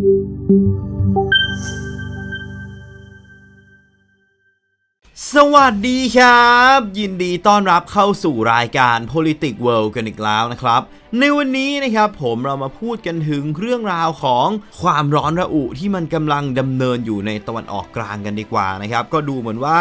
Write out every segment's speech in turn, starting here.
Música สวัสดีครับ ยินดีต้อนรับเข้าสู่รายการ Politics World กันอีกแล้วนะครับ ในวันนี้นะครับผมเรามาพูดกันถึงเรื่องราวของความร้อนระอุที่มันกำลังดำเนินอยู่ในตะวันออกกลางกันดีกว่านะครับ ก็ดูเหมือนว่า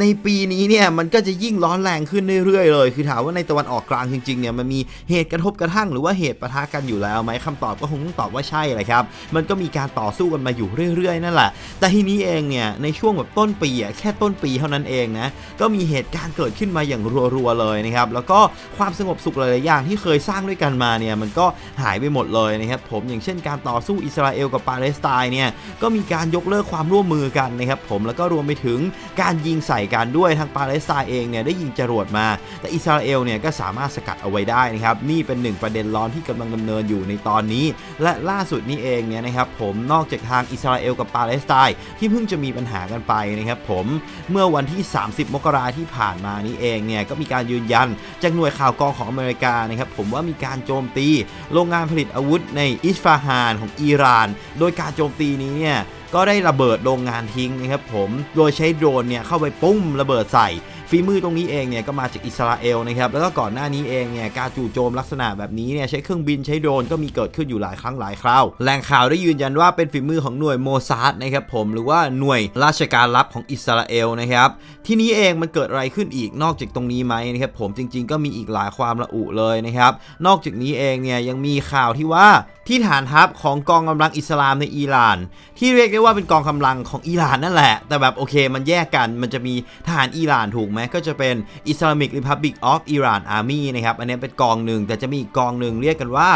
ในปีนี้เนี่ยมันก็จะยิ่งร้อนแรงขึ้นเรื่อยๆเลย คือถามว่าในตะวันออกกลางจริงๆเนี่ยมันมีเหตุกระทบกระทั่งหรือว่าเหตุปะทะกันอยู่แล้วไหมคำตอบก็คงต้องตอบว่าใช่แหละครับ มันก็มีการต่อสู้กันมาอยู่เรื่อยๆนั่นแหละ แต่ทีนี้เองเนี่ยในช่วงแบบต้นปีอะแค่ต้นปีเท่านั้นเองนะก็มีเหตุการณ์เกิดขึ้นมาอย่างรัวๆเลยนะครับแล้วก็ความสงบสุขหลายๆอย่างที่เคยสร้างด้วยกันมาเนี่ยมันก็หายไปหมดเลยนะครับผมอย่างเช่นการต่อสู้อิสราเอลกับปาเลสไตน์เนี่ยก็มีการยกเลิกความร่วมมือกันนะครับผมแล้วก็รวมไปถึงการยิงใส่กันด้วยทางปาเลสไตน์เองเนี่ยได้ยิงจรวดมา แต่อิสราเอลเนี่ยก็สามารถสกัดเอาไว้ได้นะครับนี่เป็นหนึ่งประเด็นร้อนที่กำลังดำเนินอยู่ในตอนนี้ และล่าสุดนี้เองเนี่ยนะครับผมนอกจากทางอิสราเอลกับปาเลสไตน์ที่เพิ่งจะมีปัญหากันไปนะครับผมเมื่อวันที่ 30 มกราที่ผ่านมานี้เองเนี่ยก็มีการยืนยันจากหน่วยข่าวกรองของอเมริกานะครับผมว่ามีการโจมตีโรงงานผลิตอาวุธในอิสฟาฮานของอิหร่าน โดยการโจมตีนี้เนี่ยก็ได้ระเบิดโรงงานทิ้งนะครับผม โดยใช้โดรนเนี่ยเข้าไปปุ้มระเบิดใส่ ฝีมือตรงนี้เองเนี่ยก็มาจากอิสราเอลนะครับแล้วก็ก่อนหน้านี้เองเนี่ยการจู่โจมลักษณะแบบนี้เนี่ยใช้เครื่องบินใช้โดรนก็มีเกิดขึ้นอยู่หลายครั้งหลายคราวแหล่งข่าวได้ยืนยันว่าเป็นฝีมือของหน่วยโมซาดนะครับผมหรือว่าหน่วยราชการลับของอิสราเอลนะครับที่นี้เองมันเกิดอะไรขึ้นอีกนอกจากตรงนี้ไหมนะครับผมจริง ๆ ก็มีอีกหลายความระอุเลยนะครับนอกจากนี้เองเนี่ยยังมีข่าวที่ว่า ที่ฐานทัพของกองกำลังอิสลามในอิหร่าน ที่เรียกได้ว่าเป็นกองกำลังของอิหร่านนั่นแหละ แต่แบบโอเคมันแยกกันมันจะมีทหารอิหร่านถูกไหมก็จะเป็น Islamic Republic of Iran Army นะครับอันนี้เป็นกองหนึ่งแต่จะมีอีกกองหนึ่งเรียกกันว่า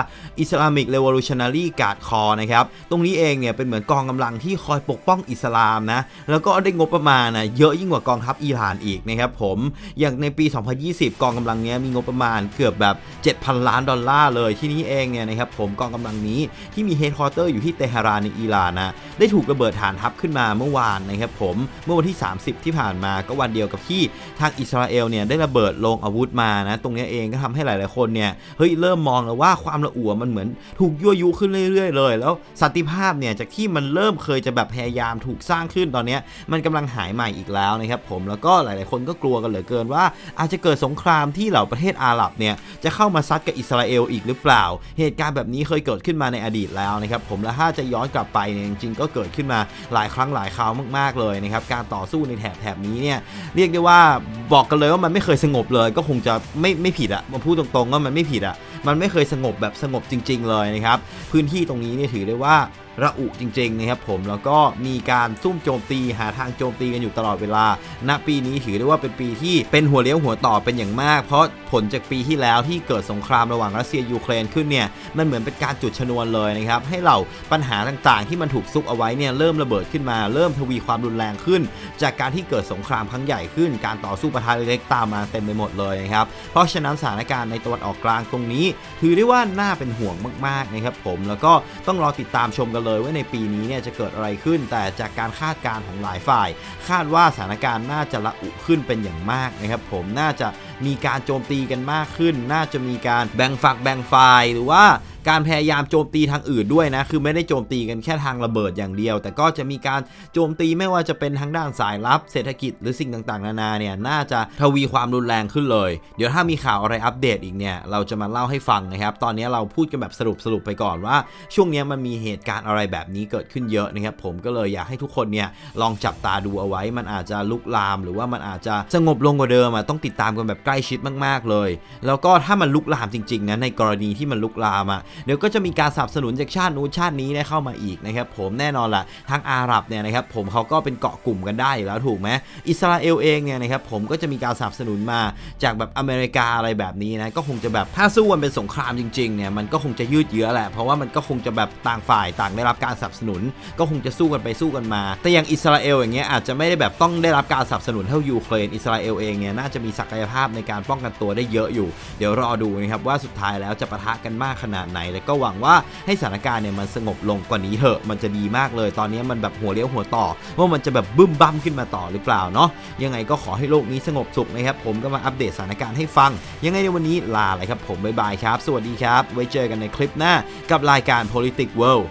Islamic Revolutionary Guard Corps นะครับตรงนี้เองเนี่ยเป็นเหมือนกองกำลังที่คอยปกป้องอิสลามนะแล้วก็ได้งบประมาณนะเยอะยิ่งกว่ากองทัพอิหร่านอีกนะครับผมอย่างในปี 2020 กองกำลังนี้มีงบประมาณเกือบแบบ 7,000 ล้านดอลลาร์เลยที่นี้เองเนี่ยนะครับผมกองกำลังนี้ที่มีเฮดคอร์เตอร์อยู่ที่เตหะรานในอิหร่านนะได้ถูกระเบิดฐานทัพขึ้นมาเมื่อวานนะครับผมเมื่อวันที่ 30 ที่ผ่านมาก็วันเดียวกับที่ทางอิสราเอลเนี่ยได้ระเบิดลงอาวุธมานะตรงนี้เองก็ทำให้หลาย ๆ คนเนี่ยเฮ้ยเริ่มมองแล้วว่าความระอุมันเหมือนถูกยั่วยุขึ้นเรื่อย ๆ เลย แล้วสันติภาพเนี่ยจากที่มันเริ่มเคยจะแบบพยายามถูกสร้างขึ้นตอนนี้มันกำลังหายใหม่อีกแล้วนะครับผมแล้วก็หลาย ๆ คนก็กลัวกันเหลือเกินว่า อาจจะเกิดสงครามที่เหล่าประเทศอาหรับเนี่ยจะเข้ามาซัดกับอิสราเอลอีกหรือเปล่า เหตุการณ์แบบนี้เคยเกิดขึ้นมาในอดีตแล้วนะครับผมและถ้าจะย้อนกลับไปเนี่ยจริงๆก็เกิดขึ้นมาหลายครั้งหลายคราวมากๆเลยนะครับการต่อสู้ในแถบแถบนี้เนี่ยเรียกได้ว่าบอกกันเลยว่ามันไม่เคยสงบเลย ก็คงจะไม่ไม่ผิดอะมาพูดตรงๆว่ามันไม่ผิดอะมันไม่เคยสงบแบบสงบจริง ๆ เลยนะครับพื้นที่ตรงนี้เนี่ยถือได้ว่าระอุจริงๆนะครับผมแล้วก็มีการซุ่มโจมตีหาทางโจมตีกันอยู่ตลอดเวลา ณปีนี้ถือได้ว่าเป็นปีที่เป็นหัวเลี้ยวหัวต่อเป็นอย่างมาก เพราะผลจากปีที่แล้วที่เกิดสงครามระหว่างรัสเซียยูเครนขึ้นเนี่ยมันเหมือนเป็นการจุดชนวนเลยนะครับให้เหล่าปัญหาต่างๆ ที่มันถูกซุกเอาไว้เนี่ยเริ่มระเบิดขึ้นมา เริ่มทวีความรุนแรงขึ้น จากการที่เกิดสงครามครั้งใหญ่ขึ้น การต่อสู้ประทะเล็กๆตามมาเต็มไปหมดเลยนะครับเพราะฉะนั้นสถานการณ์ในตะวันออกกลางตรงนี้ ถือได้ว่าน่าเป็นห่วงมากๆนะครับผมแล้วก็ต้องรอติดตามชมกันเลยว่าในปีนี้เนี่ยจะเกิดอะไรขึ้น แต่จากการคาดการณ์ของหลายฝ่าย คาดว่าสถานการณ์น่าจะระอุขึ้นเป็นอย่างมากนะครับผมน่าจะมีการโจมตีกันมากขึ้น น่าจะมีการแบ่งฝักแบ่งฝ่ายหรือว่า การพยายามโจมตีทางอื่นด้วยนะ คือไม่ได้โจมตีกันแค่ทางระเบิดอย่างเดียว แต่ก็จะมีการโจมตีไม่ว่าจะเป็นทางด้านสายลับ เศรษฐกิจหรือสิ่งต่างๆ นานาเนี่ยน่าจะทวีความรุนแรงขึ้นเลย เดี๋ยวถ้ามีข่าวอะไรอัปเดตอีกเนี่ยเราจะมาเล่าให้ฟังนะครับ ตอนนี้เราพูดกันแบบสรุปสรุปไปก่อนว่า ช่วงนี้มันมีเหตุการณ์อะไรแบบนี้เกิดขึ้นเยอะนะครับผมก็เลยอยากให้ทุกคนเนี่ยลองจับตาดูเอาไว้ มันอาจจะลุกลาม หรือว่ามันอาจจะสงบลงกว่าเดิมอะต้องติดตามกันแบบใกล้ชิดมาก ๆเลย แล้วก็ถ้ามันลุกลามจริงๆนะในกรณีที่มันลุกลามอะเดี๋ยวก็จะมีการสนับสนุนจากชาตินู้นชาตินี้ได้เข้ามาอีกนะครับผมแน่นอนละทางอาหรับเนี่ยนะครับผมเขาก็เป็นเกาะกลุ่มกันได้แล้วถูกไหมอิสราเอลเองเนี่ยนะครับผมก็จะมีการสนับสนุนมาจากแบบอเมริกาอะไรแบบนี้นะก็คงจะแบบถ้าสู้กันเป็นสงครามจริงๆเนี่ยมันก็คงจะยืดเยื้อแหละเพราะว่ามันก็คงจะแบบต่างฝ่ายต่างได้รับการสนับสนุน ก็คงจะสู้กันไปสู้กันมา แต่อย่างอิสราเอลอย่างเงี้ยอาจจะไม่ได้แบบต้องได้รับการสนับสนุนเท่ายูเครนอิสราเอลเองเนี่ยน่าจะมีศักยภาพในการป้องกันตัวได้เยอะอยู่ เดี๋ยวรอดูนะครับว่าสุดท้ายแล้วจะปะทะกันมากขนาดไหนแล้วก็หวังว่าให้สถานการณ์เนี่ยมันสงบลงกว่านี้เถอะ มันจะดีมากเลย ตอนนี้มันแบบหัวเลี้ยวหัวต่อ ว่ามันจะแบบบึ้มบั้มขึ้นมาต่อหรือเปล่าเนาะ ยังไงก็ขอให้โลกนี้สงบสุขนะครับ ผมก็มาอัปเดตสถานการณ์ให้ฟัง ยังไงในวันนี้ลาเลยครับผม บ๊ายบายครับ สวัสดีครับ ไว้เจอกันในคลิปหน้ากับรายการ Politics World